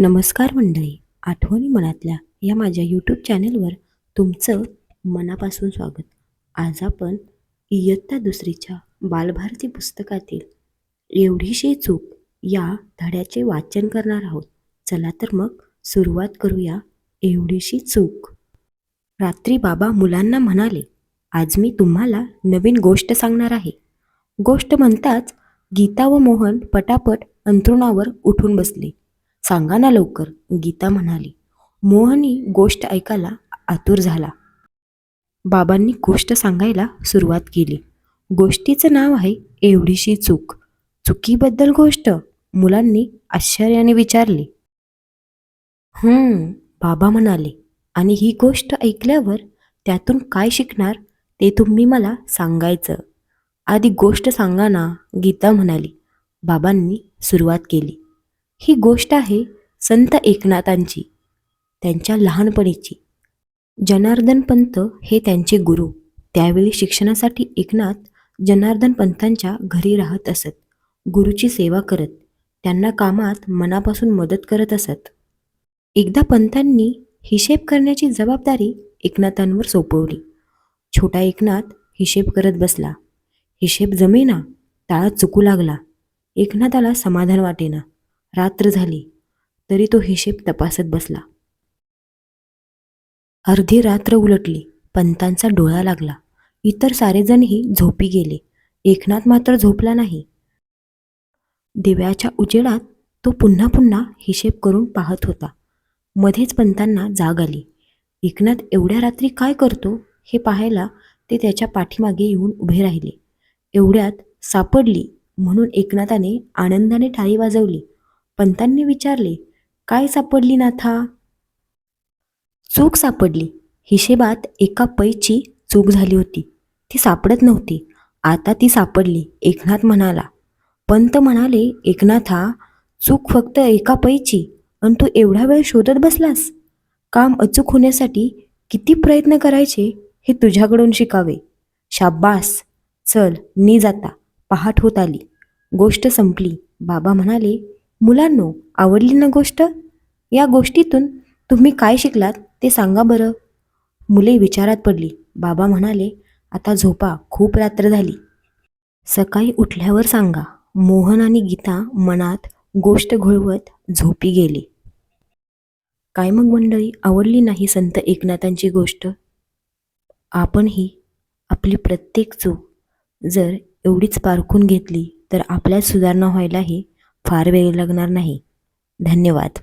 नमस्कार मंडळी आठवणी मनातल्या या माझ्या यूट्यूब चॅनलवर तुमचं मनापासून स्वागत. आज आपण इयत्ता दुसरीच्या बालभारती पुस्तकातील एवढीशी चूक या धड्याचे वाचन करणार आहोत. चला तर मग सुरुवात करूया एवढीशी चूक. रात्री बाबा मुलांना म्हणाले आज मी तुम्हाला नवीन गोष्ट सांगणार आहे. गोष्ट म्हणताच गीता व मोहन पटापट अंथरुणावर उठून बसले. सांगा ना लवकर गीता म्हणाली. मोहनी गोष्ट ऐकायला आतुर झाला. बाबांनी गोष्ट सांगायला सुरुवात केली. गोष्टीचं नाव आहे एवढीशी चूक. चुकीबद्दल गोष्ट? मुलांनी आश्चर्याने विचारली. हम्म बाबा म्हणाले आणि ही गोष्ट ऐकल्यावर त्यातून काय शिकणार ते तुम्ही मला सांगायचं. आधी गोष्ट सांगा ना गीता म्हणाली. बाबांनी सुरुवात केली. ही गोष्ट आहे संत एकनाथांची त्यांच्या लहानपणीची. जनार्दन पंत हे त्यांचे गुरु. त्यावेळी शिक्षणासाठी एकनाथ जनार्दन पंतांच्या घरी राहत असत. गुरुची सेवा करत त्यांना कामात मनापासून मदत करत असत. एकदा पंतांनी हिशेब करण्याची जबाबदारी एकनाथांवर सोपवली. छोटा एकनाथ हिशेब करत बसला. हिशेब जमेना ताळा चुकू लागला. एकनाथाला समाधान वाटेना. रात्र झाली. तरी तो हिशेब तपासत बसला. अर्धी रात्र उलटली. पंतांचा डोळा लागला. इतर सारेजणही झोपी गेले. एकनाथ मात्र झोपला नाही. दिव्याच्या उजेडात तो पुन्हा पुन्हा हिशेब करून पाहत होता. मध्येच पंतांना जाग आली. एकनाथ एवढ्या रात्री काय करतो हे पाहायला ते त्याच्या पाठीमागे येऊन उभे राहिले. एवढ्यात सापडली म्हणून एकनाथाने आनंदाने टाळी वाजवली. पंतांनी विचारले काय सापडली नाथा? चूक सापडली. हिशेबात एका पैची चूक झाली होती. ती सापडत नव्हती. आता ती सापडली एकनाथ म्हणाला. पंत म्हणाले एकनाथा चूक फक्त एका पैची. आणि तू एवढा वेळ शोधत बसलास? काम अचूक होण्यासाठी किती प्रयत्न करायचे हे तुझ्याकडून शिकावे. शाब्बास चल नी जाता पहाट होत आली. गोष्ट संपली. बाबा म्हणाले मुलांनो आवडली ना गोष्ट? या गोष्टीतून तुम्ही काय शिकलात ते सांगा बरं. मुले विचारात पडली. बाबा म्हणाले आता झोपा खूप रात्र झाली. सकाळी उठल्यावर सांगा. मोहन आणि गीता मनात गोष्ट घोळवत झोपी गेली. काय मग मंडळी आवडली नाही संत एकनाथांची गोष्ट? आपणही आपली प्रत्येक चूक जर एवढीच पारखून घेतली तर आपल्यात सुधारणा व्हायलाही फार वेळ लागणार नाही. धन्यवाद.